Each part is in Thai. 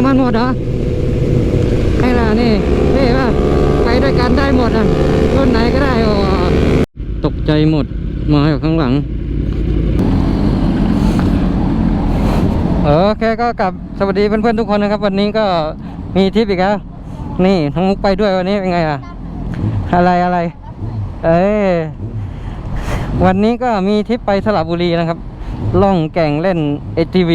น้ำมันหมดเหรอไอ้ล่ะนี่นี่ป่ะไปด้วยกันได้หมดอะรุ่นไหนก็ได้โอ้ตกใจหมดมาอยู่ข้างหลังเออโอเคก็กลับสวัสดีเพื่อนๆทุกคนนะครับ วันนี้ก็มีทิปอีกแล้วนี่น้องมุกไปด้วยวันนี้เป็นไงอะ อะไรอะไร เอ้ยวันนี้ก็มีทิปไปสระบุรีนะครับ ล่องแก่งเล่น ATV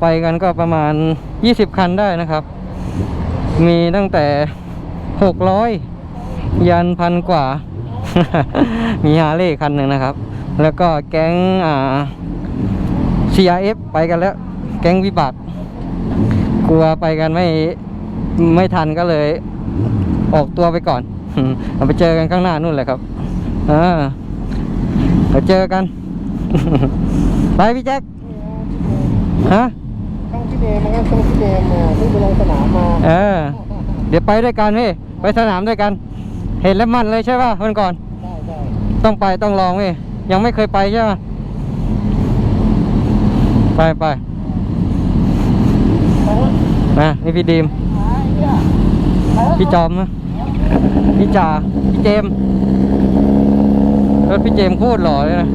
ไปกันก็ประมาณ 20 คันได้นะครับ มีตั้งแต่ 600 ยันพันกว่า มีฮาร์เลย์คันหนึ่งนะครับ แล้วก็แก๊งอ่า CRF ไปกันแล้ว แก๊งวิบัติ กลัวไปกันไม่ไม่ทันก็เลย ออกตัวไปก่อนเราไปเจอกันข้างหน้านู่นแหละครับอ่าไปเจอกัน ไปพี่แจ็ค ฮะช่องพี่เนมนะครับช่องพี่เนมมาเพิ่งไปลงสนามมาเออ เดี๋ยวไปด้วยกันพี่ไปสนามด้วยกัน เห็นแล้วมันเลยใช่ป่ะวันก่อน ได้ได้ต้องไปต้องลองพี่ยังไม่เคยไปใช่ไหมไปไปนะนี่พี่ดีมพี่จอมนะพี่จ่าพี่เจมส์รถพี่เจมส์โคตรหล่อเลยนะ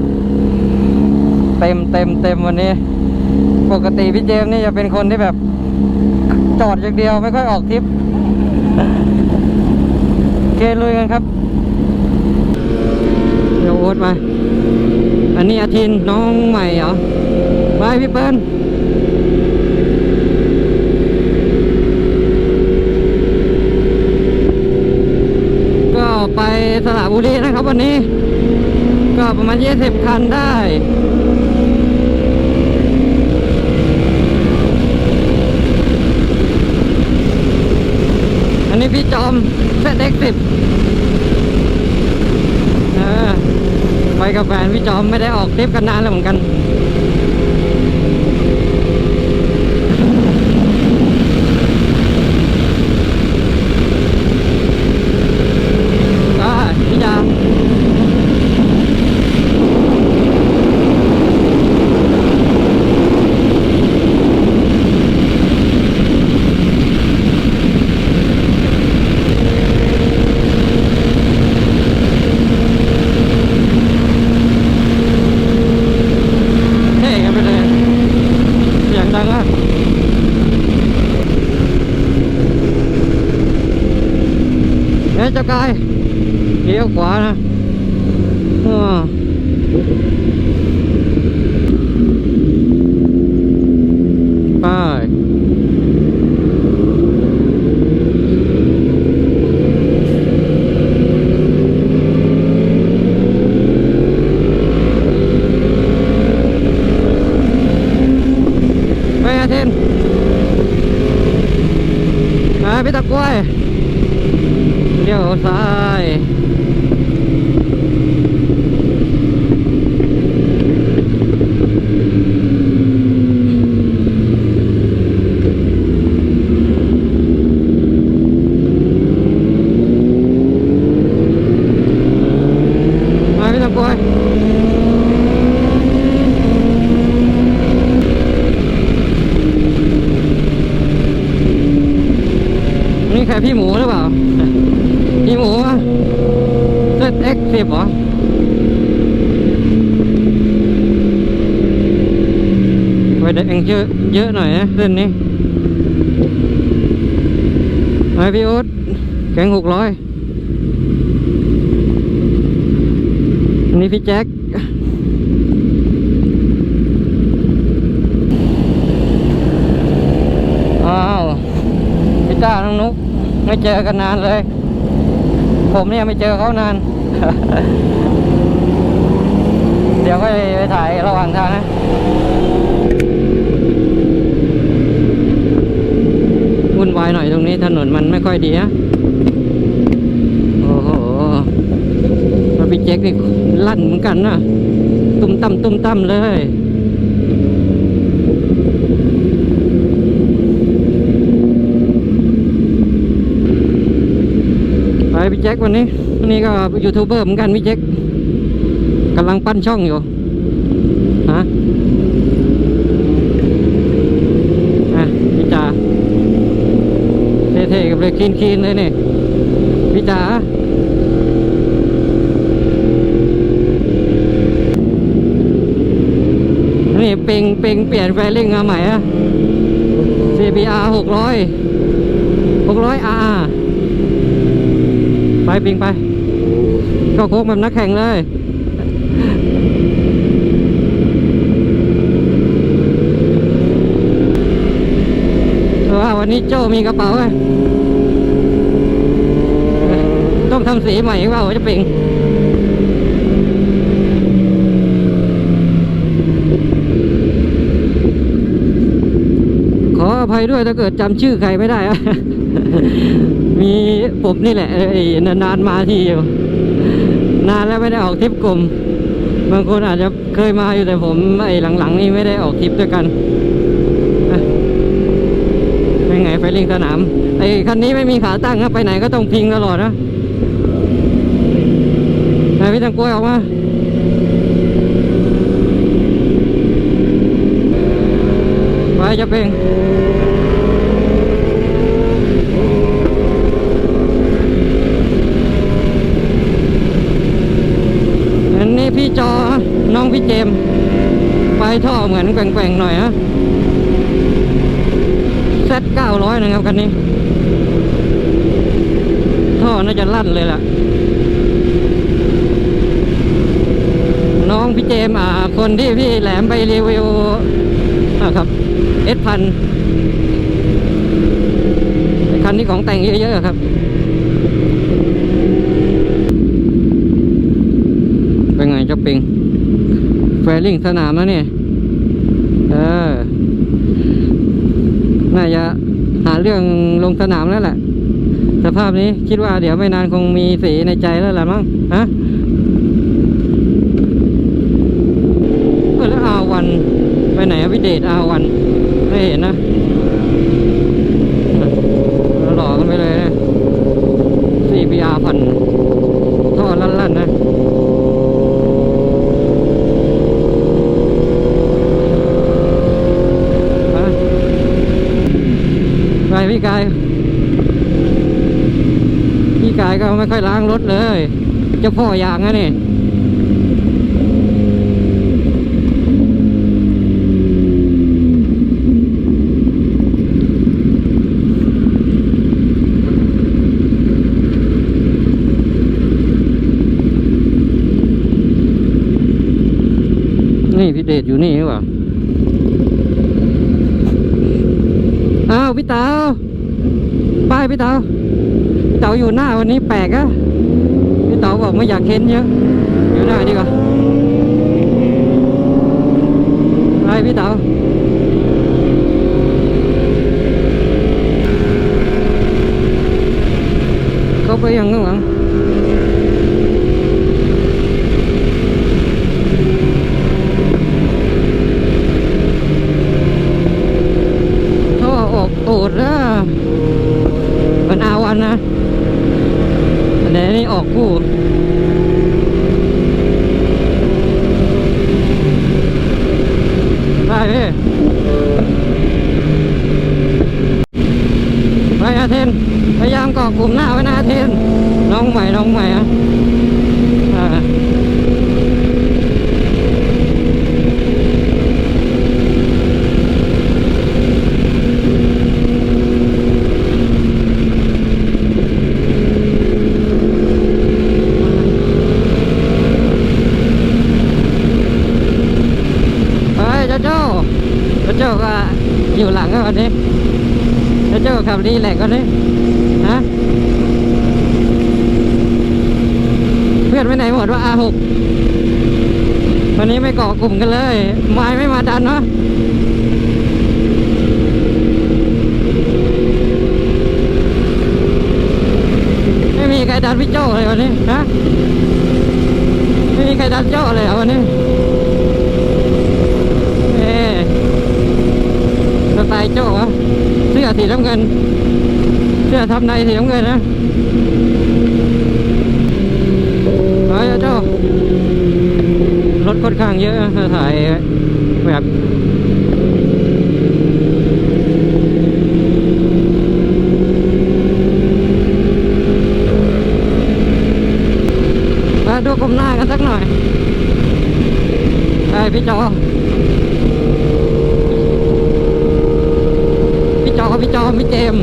เต็มเต็มเต็มวันนี้ ปกติพี่เจมส์นี่จะเป็นคนที่แบบ จอดอย่างเดียวไม่ค่อยออกทริปโอเคลุยกันครับ เดี๋ยวโอ๊ตไปอันนี้อาทินน้องใหม่เหรอไปพี่เปิ้ลก็ไปสระบุรีนะครับวันนี้ ก็ประมาณ 20 คันได้ันนี้พี่จอมเซตเอ็กสิบไปกับแฟนพี่จอมไม่ได้ออกทริปกันนานแล้วเหมือนกัน ได้พี่จาเท่กันไปเลยเสียงดังอะเฮ้ยเจ้ากายเลี้ยวขวานะอ้อไปไปอาเทนมาพี่ตะกล้วยเลี้ยวซ้าย มาพี่ตะกล้วยนี่ใครพี่หมูหรือเปล่า พี่หมูเซตเอ็กสิบเหรอ ไว้ เยอะเยอะหน่อยนะเส้นนี้ไปพี่อุ๊ดแข็งหกร้อยอันนี้พี่แจ็คอ้าวพี่จ้าน้องนุ๊กไม่เจอกันนานเลย ผมเนี่ยไม่เจอเขานาน เดี๋ยวก็ไปถ่ายระหว่างทางนะ วุ่นวายหน่อยตรงนี้ถนนมันไม่ค่อยดีนะโอ้โหมาพี่แจ็คนี่ลั่นเหมือนกันนะตุ้มตั้มตุ้มตั้มเลยไปพี่แจ็ควันนี้วันนี้ก็ยูทูบเบอร์เหมือนกันพี่แจ็คกำลังปั้นช่องอยู่ฮะอะพี่จ่า บเลยคีนคีนๆเลยนี่พี่จ๋านี่เป่งเป่งเปลี่ยนแฟลิ่งมาใหม่อะ CBR หกร้อยหกร้อย R ไปปิงไป ก็โค้งแบบนักแข่งเลยว่าวันนี้โจมีกระเป๋าไหมต้อง ทำสีใหม่เปล่าจะปิงขออภัยด้วยถ้าเกิดจำชื่อใครไม่ได้อะมีผมนี่แหละนานๆมาทีอยู่นานแล้วไม่ได้ออกทริปกลุ่ม บางคนอาจจะเคยมาอยู่แต่ผมไอ้หลังๆ นี่ไม่ได้ออกทริปด้วยกันเป็นไงไฟลิงสนามไอ้คันนี้ไม่มีขาตั้งครับไปไหนก็ต้องพิงตลอดนะ ไหนพี่ตังกล้วยออกมาไปจะเป็นอันนี้พี่จอน้องพี่เจมไปท่อเหมือนแกว่งๆหน่อยฮะเซตเก้าร้อยนะครับคันนี้ ท่อน่าจะลั่นเลยล่ะ น้องพี่เจมอ่าคนที่พี่แหลมไปรีวิวอ่าครับเอสพันคันนี้ของแต่งเยอะๆครับเป็นไงเจ้าปิงแฟริ่งสนามแล้วเนี่ยเออน่าจะหาเรื่องลงสนามแล้วแหละ สภาพนี้คิดว่าเดี๋ยวไม่นานคงมีสีในใจแล้วแหละมั้งฮะเออแล้วอาวัน ไปไหนพี่เดชอาวันไม่เห็นนะหล่อกันไปเลยนะ CBR พันท่อลั่นๆนะไปพี่กาย พี่กายก็ไม่ค่อยล้างรถเลยจ้าพ่อยางนะนี่นี่พี่เดช อยู่นี่หรือเปล่าอ้าวพี่เต๋าไปพี่เต๋าพี่เต๋าอยู่หน้าวันนี้แปลกอะพี่เต๋าบอกไม่อยากเค้นเยอะอยู่หน้าดีกว่าไปพี่เต๋าเข้าไปยังข้างหลัง ท่อออกตูดนะมันอาวันนะอัน นี้นี่ออกคู่ได้พี่ไปอาเทน พยายามเกาะกลุ่มหน้าไว้นะอาเทน น้องใหม่ น้องใหม่อะอ่า เฮ้ยเจ้าโจ้เจ้าโจ้ก็อยู่หลังก็วันนี้เจ้าโจ้ขับดีแหลกวันนี้ฮะเพื่อนไปไหนหมดว่า R6 วันนี้ไม่เกาะกลุ่มกันเลยไม้ไม่มาดันวะไม่มีใครดันพี่โจ้เลยวันนี้ฮะไม่มีใครดันโจ้เลยเหรอวันนี้เอ๊ะสไตล์โจ้เหรอ สื้อสีน้ำเงิน เสื้อทับในสีน้ำเงินนะไปเจ้ารถค่อนข้างเยอะถ่ายแบบดูกลมหน้ากันสักหน่อยไปพี่จอ พี่จอพี่เจม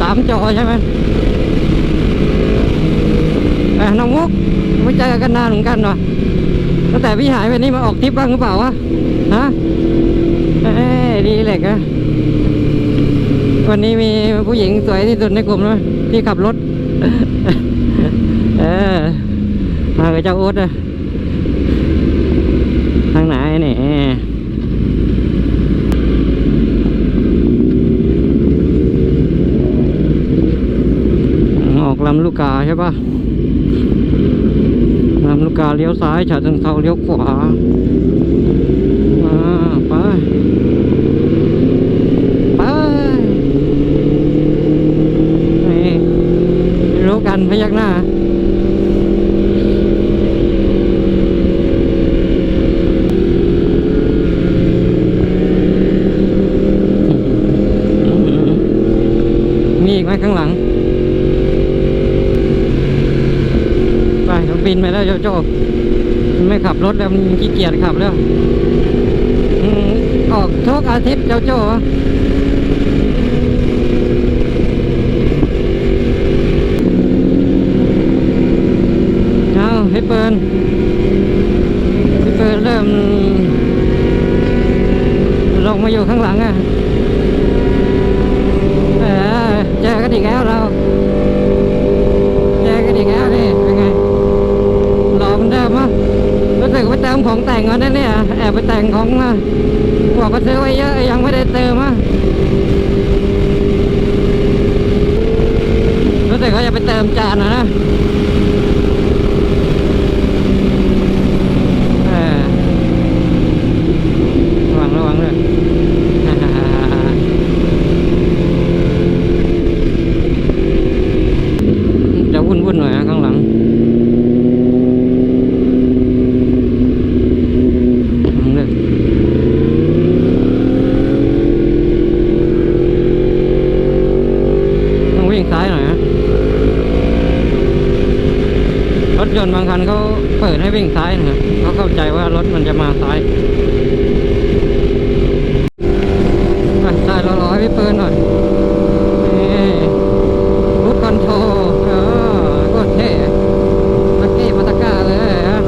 สามจอใช่ไหมเอ้ยน้องมุกไม่เจอกันนานเหมือนกันเนาะตั้งแต่พี่หายไปนี่มาออกทริปบ้างหรือเปล่าวะฮะเอ้ดีเหล็กอะวันนี้มีผู้หญิงสวยที่สุดในกลุ่มเลยที่ขับรถ เออมากับเจ้าโอ๊ตอะทางไหนนี่ ออกลำลูกกาใช่ปะลำลูกกาเลี้ยวซ้ายฉะเชิงเทราเลี้ยวขวามาไปไปนี่รู้กันพยักหน้า มีอีกไหมข้างหลัง ไปเขาบินไปแล้วโจโจ้มันไม่ขับรถแล้วมันขี้เกียจขับแล้วอออกทุกอาทิตย์โจโจ้เอาให้เปินให้เปินเริ่มลงมาอยู่ข้างหลังอะเออเจอกันอีกแล้วเรา เจอกันอีกแล้วนี่เป็นไงหล่อเหมือนเดิมมั้ยรู้ สึกไปเติมของแต่งมาได้เนี่ยแอบไปแต่งของมาบอกก็ซื้อไว้เยอะยังไม่ได้เติมอะรู้สึกว่าจะไปเติมจานนะนะเออระวังระวังเลย จะวุ่นวุ่นๆหน่อยนะข้างหลังข้างเลยต้องวิ่งซ้ายหน่อยนะรถยนต์บางคันเขาเปิดให้วิ่งซ้าย นะครับเขาเข้าใจว่ารถมันจะมาซ้ายไปซ้ายรอๆให้พี่เปิดหน่อยนี่ รูดคอนโทรลเออโคตรเท่มักกี้มาตะกร้าเลยฮะ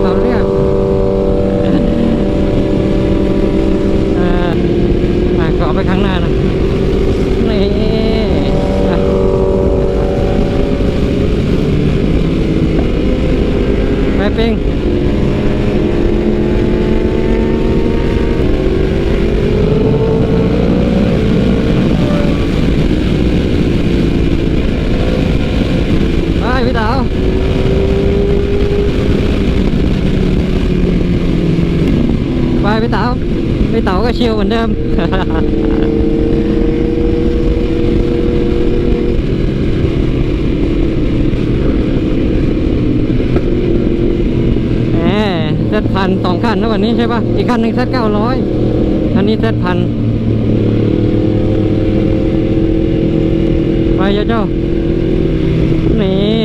เอาเรื่องเออมาขอไปข้างหน้านะนี่อะไปปิงไปพี่เต๋าไปพี่เต๋า ที่ยวเหมือนเดิมแหมเซตพันสองคันนะวันนี้ใช่ปะอีกคันหนึ่งเซตเก้าร้อยอันนี้เซตพันไปเจ้าเจ้านี่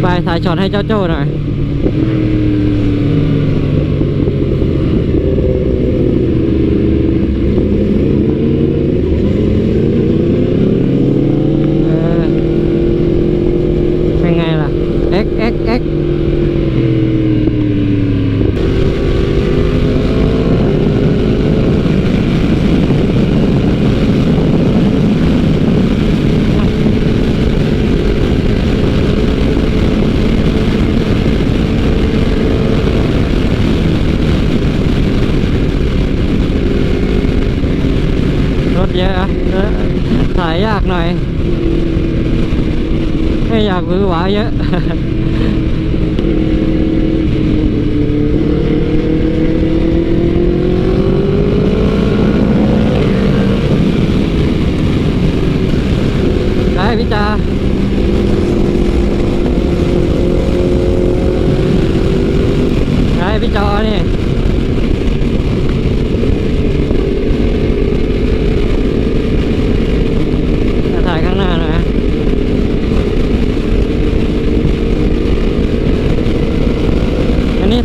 ไปถ่ายช็อตให้เจ้าโจ้หน่อย เออ เป็นไงล่ะ x x x รถเยอะอะเออถ่ายยากหน่อย ไม่อย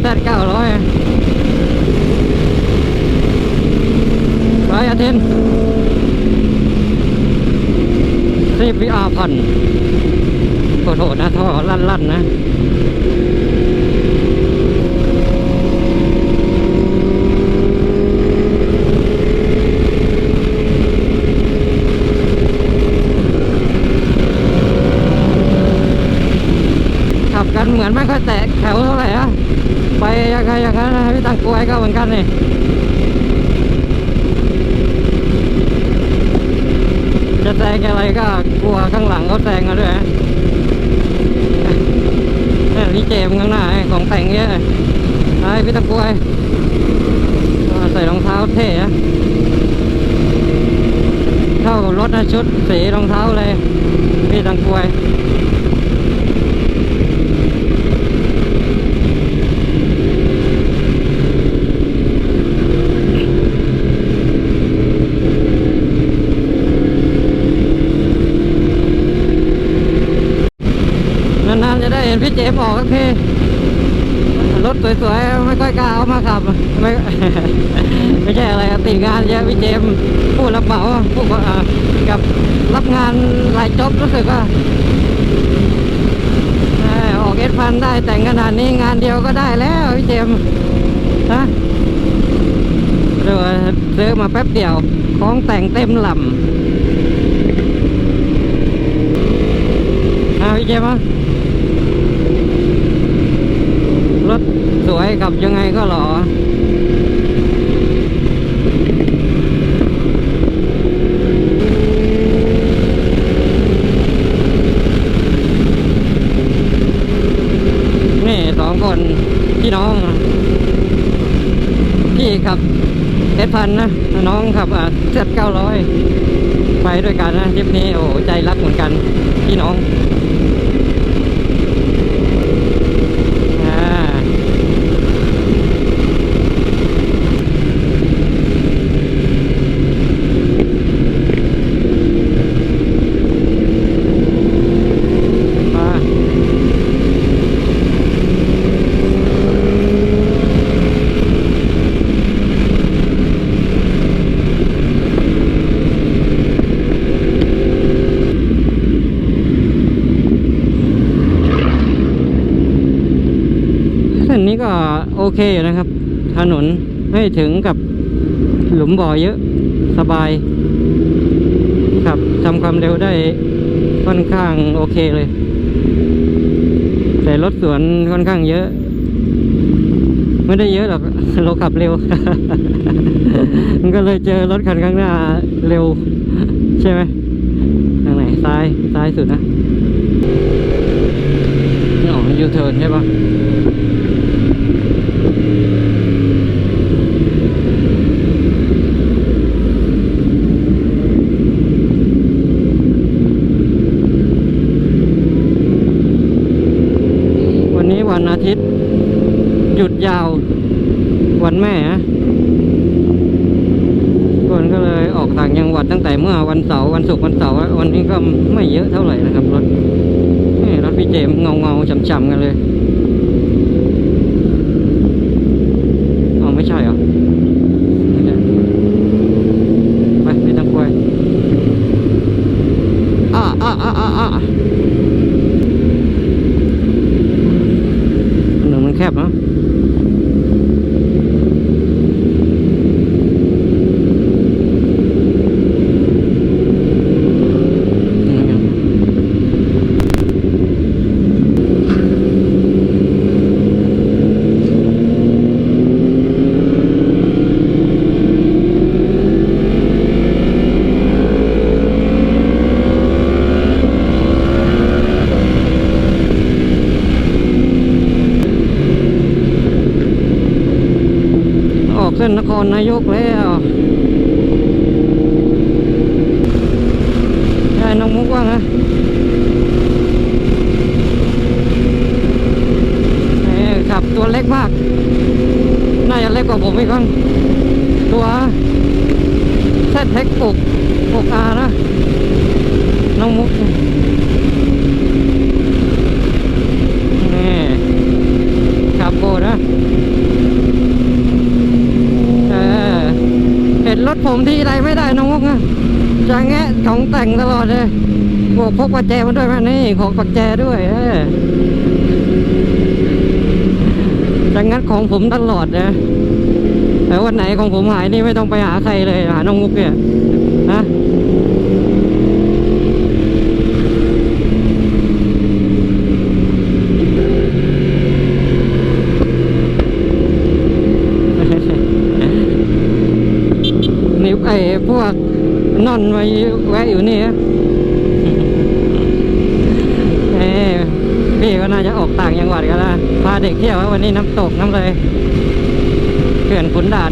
ตัดเก้าร้อยไปอยอาทินซีพีอาพันขอโทษนะท่อลั่นๆนนะันเหมือนไม่ค่อยแตะแถวเท่าไหร่อะ ไปยังไงอย่างนั้นนะพี่ตังกวยก็เหมือนกันนี่จะแซงอะไรก็กลัวข้างหลังเขาแซงกันด้วยนะเนี่นี่เจมข้างหน้าไอของแต่งเยอะไอ้พี่ตังกวยใส่รองเท้าเท่นะเท่ากับรถนะชุดสีรองเท้าเลย พี่ตังกวย นานๆจะได้ เจมส์ออกทีรถสวยๆ ไม่ค่อยกล้าเอามาขับ ไม่ไม่ใช่อะไรติดงานเยอะพี่เจมผู้รับเหมาผู้กับรับงานหลายจ็อบรู้สึกว่าออกเอสพันได้แต่งขนาดนี้งานเดียวก็ได้แล้วพี่เจมฮะเดี๋ยวซื้อมาแป๊บเดียว ของแต่งเต็มลำอะพี่เจมอะ รถสวยขับยังไงก็หล่อนี่สองคนพี่น้อง พี่ขับเอสพันนะ น้องขับเจ็ดเก้าร้อยไปด้วยกันนะทริปนี้โอ้ใจรักเหมือนกัน พี่น้อง อ่า มาเส้นนี้ก็โอ เคอยู่นะครับ ถนนไม่ถึงกับหลุมบ่อเยอะสบายครับทำความเร็วได้ค่อนข้างโอเคเลย แต่รถสวนค่อนข้างเยอะ ไม่ได้เยอะหรอกเราขับเร็ว มันก็เลยเจอรถคันข้างหน้าเร็ว ใช่ไหมทางไหนซ้ายซ้ายสุดนะอ๋อยูเทิร์นใช่ปะวันนี้วันอาทิตย์ หยุดยาว วันแม่ฮะคนก็เลยออกต่างจังหวัดตั้งแต่เมื่อวันเสาร์วันศุกร์วันเสาร์วันนี้ก็ไม่เยอะเท่าไหร่นะครับรถรถพี่เจมเงาเงาๆฉ่ำๆกันเลยอ๋อไม่ใช่เหรอไม่ใช่ไปไม่ต้องกลัวอ่าอ่าอ่าอ่าอ่าหนึ่งมันแคบเนาะ ออกเส้นนครนายกแล้วได้น้องมุกว่าไงเอ้ยขับตัวเล็กมาก น่าจะเล็กกว่าผมอีกครั้งตัว เซตเทคปุกปุกอานะน้องมุกนี่ขับโบนะเออเห็นรถผมทีไรไม่ได้น้องมุกนะจะแงะของแต่งตลอดเลยบอกพกปัจแจมาด้วยไหมนี่ของปัจแจด้วยเออจะงัดของผมตลอดนะแต่วันไหนของผมหายนี่ไม่ต้องไปหาใครเลยหาน้องมุกเนี่ย นะนี่ไอ้พวกนอนมาแวะอยู่นี่ฮะเอ้พี่ก็น่าจะออกต่างจังหวัดกันละพาเด็กเที่ยวครับวันนี้น้ำตกน้ำเลยเขื่อนขุนด่าน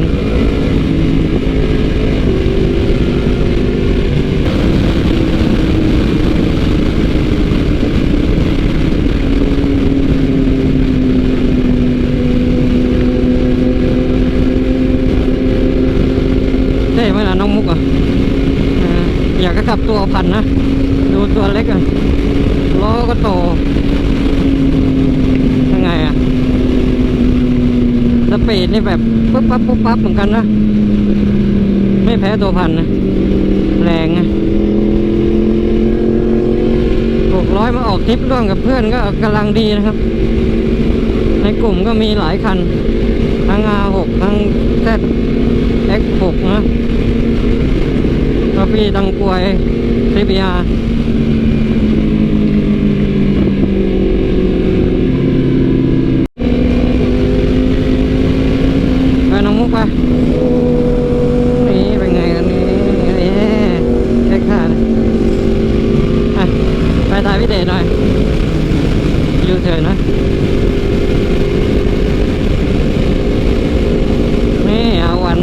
เท่ไหมล่ะน้องมุกอะเอออยากจะขับ ตัวพันนะ ดูตัวเล็กอะล้อก็โต ยังไงอะสปีดนี่แบบปุ๊บปั๊บปุ๊บปั๊บเหมือนกันนะ ไม่แพ้ตัวพันนะ แรงไงหกร้อยมาออกทริปร่วมกับเพื่อนก็กำลังดีนะครับ ในกลุ่มก็มีหลายคัน ทั้ง R6 ทั้ง Z X6 นะก็ พี่ตังกวยซีเบียน้องมุกไปนี่เป็นไงกันนี่นี่เล็กขาดไปไปถ่ายพิเดชหน่อยยูเถินนะ นี่อาวัน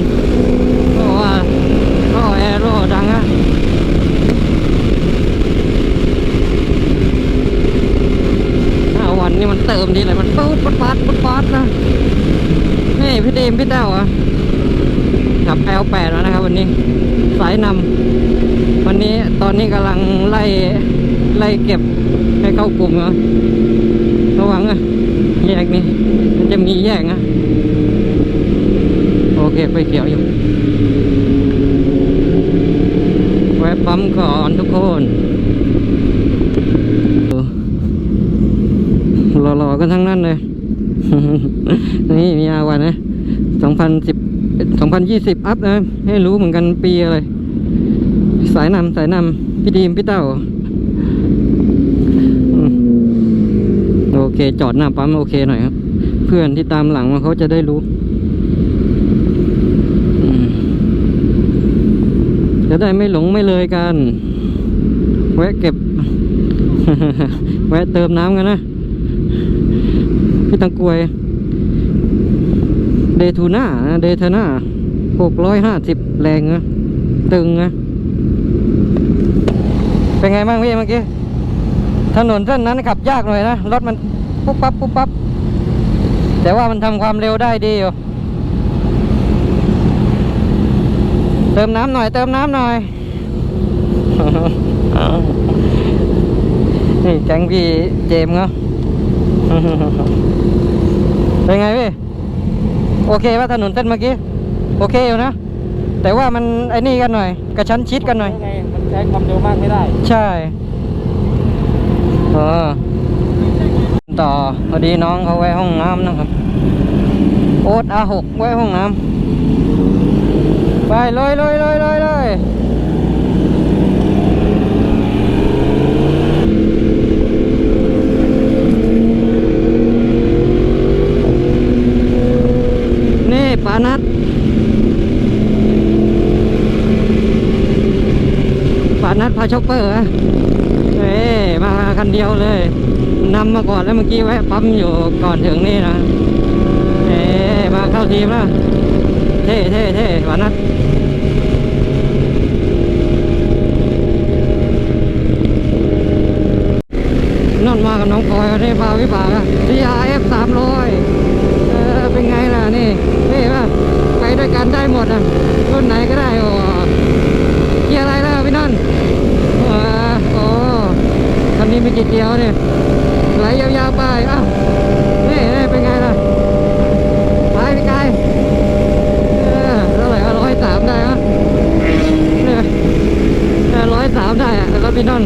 เพราะว่าท่อแอโร่ดังอะอาวันนี่มันเติมดีเลยมันปุ๊ดปุ๊ดปัดปุ๊ดปัดนะ นี่พี่เดมพี่เต้าอะขับ L8 แล้วนะครับ วันนี้ สายนำวันนี้ตอนนี้กำลังไล่ไล่ เก็บให้เข้ากลุ่มเหรอระวังอะแยกนี่มันจะมีแยกนะโอเคไฟเขียวอยู่แวะปั๊มก่อนทุกคนรอๆกันทั้งนั้นเลย นี่มีอาวันนะสองพันสิบสองพันยี่สิบอัพนะ ให้รู้เหมือนกันปีอะไร สายนำสายนำพี่ดีมพี่เต้าอืมโอ เค จอดหน้าปั๊มโอเคหน่อยครับ เพื่อนที่ตามหลังมาเขาจะได้รู้จะได้ไม่หลงไม่เลยกัน แวะเก็บ แวะเติมน้ำกันนะ พี่ตังกวย เดทูน่าเดทน่าหกร้อยห้าสิบแรงนะตึงนะเป็นไงบ้างพี่เมื่อกี้ ถนนเส้นนั้นขับยากหน่อยนะ รถมัน ปุ๊บปั๊บปุ๊บปั๊บแต่ว่ามันทำความเร็วได้ดีอยู่เติมน้ำหน่อย เติมน้ำหน่อยนี่แก๊งพี่เจมเขาเป็นไงพี่ โอเคป่ะถนนเส้นเมื่อกี้ โอเคอยู่นะ แต่ว่ามันไอ้นี่กันหน่อย กระชั้นชิดกันหน่อยไงมันใช้ความเร็วมากไม่ได้ ใช่เออ ต่อพอดีน้องเขาไว้ห้องน้ำนะครับ โอ๊ตอาหกไว้ห้องน้ำไปเลยเลยเลยเลยเลยนี่ปานัดปานัดพาช็อปเปอร์อะเอ้ยมาคันเดียวเลย นำมาก่อนแล้วเมื่อกี้แวะปั๊มอยู่ก่อนถึงนี่นะเอ๊มาเข้าทีมแล้วเท่เท่เท่หวานนัดนอนมากับน้องพลอยนี่พาวิบากอะ CRF สามร้อยเออเป็นไงล่ะนี่เท่ป่ะไปด้วยกันได้หมดอะรุ่นไหนก็ได้โอ้เกียร์อะไรแล้วพี่นั่นอ่าโอ้คันนี้มีกี่เกียวเนี่ย ไหลยาวๆไปอะนี่นเป็นไงล่ะไปพี่กายเท่าไหร่ร้อยสามได้ฮะร้อยสามได้อะแล้วพี่นอน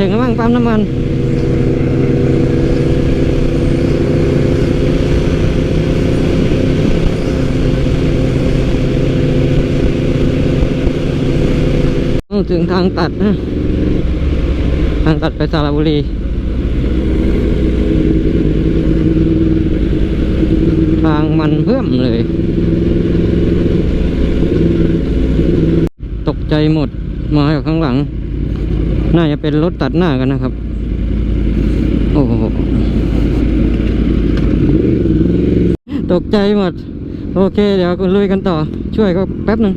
ถึงแล้วมั้งปั๊มน้ำมันถึงทางตัดนะ ทางตัดไปสระบุรี ทางมันเพิ่มเลย ตกใจหมดมาจากข้างหลัง น่าจะเป็นรถตัดหน้ากันนะครับ โอ้โห ตกใจหมด โอเค เดี๋ยวลุยกันต่อ ช่วยก็แป๊บหนึ่ง